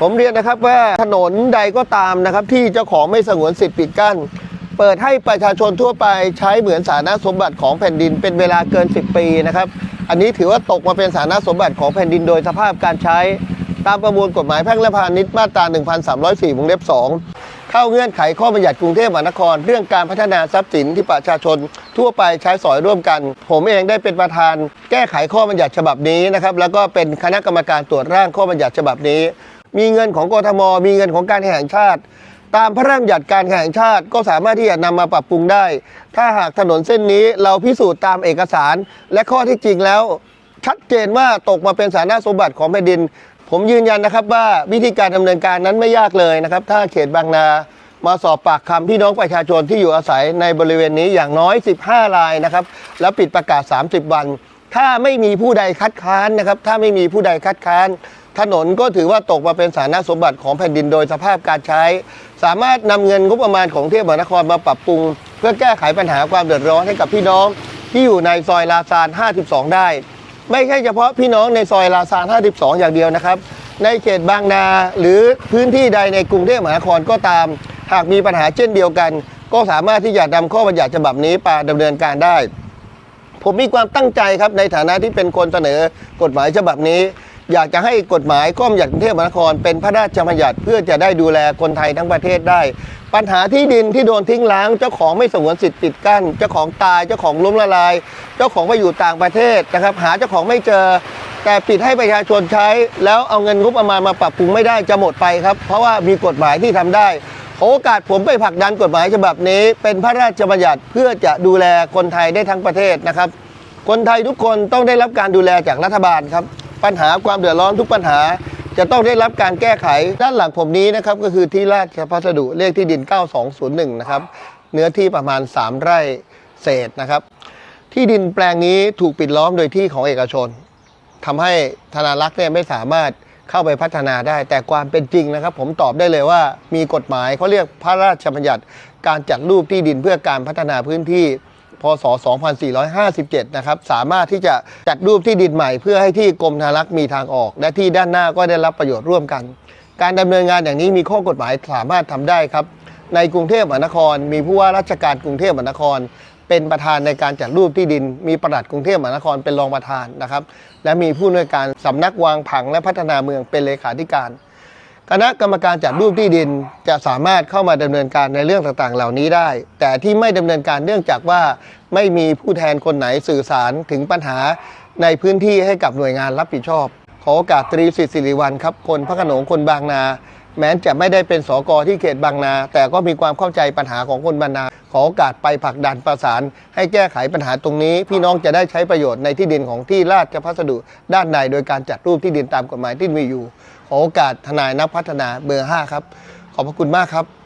ผมเรียนนะครับว่าถนนใดก็ตามนะครับ ที่เจ้าของไม่สงวนสิทธิ์ปิดกั้น เปิดให้ประชาชนทั่วไปใช้เหมือนสาธารณสมบัติของแผ่นดินเป็นเวลาเกิน 10 ปีนะครับ อันนี้ถือว่าตกมาเป็นสาธารณสมบัติของแผ่นดินโดยสภาพการใช้ ตามประมวลกฎหมายแพ่งและพาณิชย์มาตรา 1304วงเล็บ 2 เข้าเงื่อนไขข้อบัญญัติกรุงเทพมหานคร เรื่องการพัฒนาทรัพย์สินที่ประชาชนทั่วไปใช้สอยร่วมกัน ผมเองได้เป็นประธาน แก้ไขข้อบัญญัติฉบับนี้นะครับแล้วก็เป็นคณะกรรมการตรวจร่างข้อบัญญัติฉบับนี้ มีเงินของกทม มีเงินของการแห่งชาติ ตามพระราชบัญญัติการแข่งชาติก็สามารถที่จะนำมาปรับปรุงได้ ถ้าหากถนนเส้นนี้เราพิสูจน์ตามเอกสาร และข้อที่จริงแล้ว ชัดเจนว่าตกมาเป็นสาธารณสมบัติของแผ่นดิน ผมยืนยันนะครับว่าวิธีการดำเนินการนั้นไม่ยากเลยนะครับ ถ้าเขตบางนามาสอบปากคำพี่น้องประชาชนที่อยู่อาศัยในบริเวณนี้อย่างน้อย 15 รายนะครับ แล้วปิดประกาศ 30 วัน ถ้าไม่มีผู้ใดคัดค้านนะครับ ถ้าไม่มีผู้ใดคัดค้าน ถนนก็ถือว่าตกมาเป็นสาธารณสมบัติของแผ่นดินโดยสภาพการใช้ สามารถนำเงินงบประมาณของเทพมหานครมาปรับปรุง เพื่อแก้ไขปัญหาความเดือดร้อนให้กับพี่น้องที่อยู่ในซอยลาซาน 52 ได้ ไม่ใช่เฉพาะพี่น้องในซอยลาซาน 52 อย่างเดียวนะครับ ในเขตบางนาหรือพื้นที่ใดในกรุงเทพมหานครก็ตาม หากมีปัญหาเช่นเดียวกัน ก็สามารถที่จะนำข้อบัญญัติฉบับนี้ไปดำเนินการได้ ผมมีความตั้งใจครับในฐานะที่เป็นคนเสนอกฎหมายฉบับนี้ อยากจะให้กฎหมายข้อบัญญัติกรุงเทพมหานคร เป็นพระราชบัญญัติเพื่อจะได้ดูแลคนไทยทั้งประเทศได้ ปัญหาที่ดินที่โดนทิ้งร้าง เจ้าของไม่สงวนสิทธิ์ปิดกั้น เจ้าของตายเจ้าของล้มละลาย เจ้าของไปอยู่ต่างประเทศนะครับ หาเจ้าของไม่เจอแต่ปิดให้ประชาชนใช้ แล้วเอาเงินงบประมาณมาปรับปรุงไม่ได้จะหมดไปครับ เพราะว่ามีกฎหมายที่ทำได้ โอกาสผมไปผลักดันกฎหมายฉบับนี้ เป็นพระราชบัญญัติเพื่อจะดูแลคนไทยได้ทั้งประเทศนะครับ คนไทยทุกคนต้องได้รับการดูแลจากรัฐบาลครับ ปัญหาความเดือดร้อนทุกปัญหา จะต้องได้รับการแก้ไขด้านหลังผมนี้นะครับก็คือที่ราชพัสดุเลขที่ดิน 9201 นะครับเนื้อที่ประมาณ 3 ไร่เศษนะครับ ที่ดินแปลงนี้ถูกปิดล้อมโดยที่ของเอกชนทำให้ธนารักษ์เนี่ยไม่สามารถ เข้าไปพัฒนาได้ แต่ความเป็นจริงนะครับ ผมตอบได้เลยว่ามีกฎหมายเขาเรียกพระราชบัญญัติ การจัดรูปที่ดินเพื่อการพัฒนาพื้นที่พศ 2457 นะครับ สามารถที่จะจัดรูปที่ดินใหม่ เพื่อให้ที่กรมธนารักษ์มีทางออก และที่ด้านหน้าก็ได้รับประโยชน์ร่วมกัน การดำเนินงานอย่างนี้มีข้อกฎหมายสามารถทำได้ครับ ในกรุงเทพมหานคร มีผู้ว่าราชการกรุงเทพมหานคร เป็นประธานในการจัดรูปที่ดิน มีประหลัดกรุงเทพมหานครเป็นรองประธานนะครับ และมีผู้อำนวยการสำนักวางผังและพัฒนาเมืองเป็นเลขาธิการ คณะกรรมการจัดรูปที่ดินจะสามารถเข้ามาดำเนินการในเรื่องต่างๆ เหล่านี้ได้ แต่ที่ไม่ดำเนินการเนื่องจากว่าไม่มีผู้แทนคนไหนสื่อสารถึงปัญหาในพื้นที่ให้กับหน่วยงานรับผิดชอบ ขอโอกาสตรีสิทธิ์สิริวัลครับ คนพระโขนงคนบางนา แม้จะไม่ได้เป็นสกที่เขตบางนา แต่ก็มีความเข้าใจปัญหาของคนบางนา ขอโอกาสไปผลักดันประสาน ให้แก้ไขปัญหาตรงนี้ พี่น้องจะได้ใช้ประโยชน์ในที่ดินของที่ราชพัสดุด้านในโดยการจัดรูปที่ดินตามกฎหมายที่มีอยู่ ขอโอกาสทนายนักพัฒนาเบอร์ 5 ครับ ขอบพระคุณมากครับ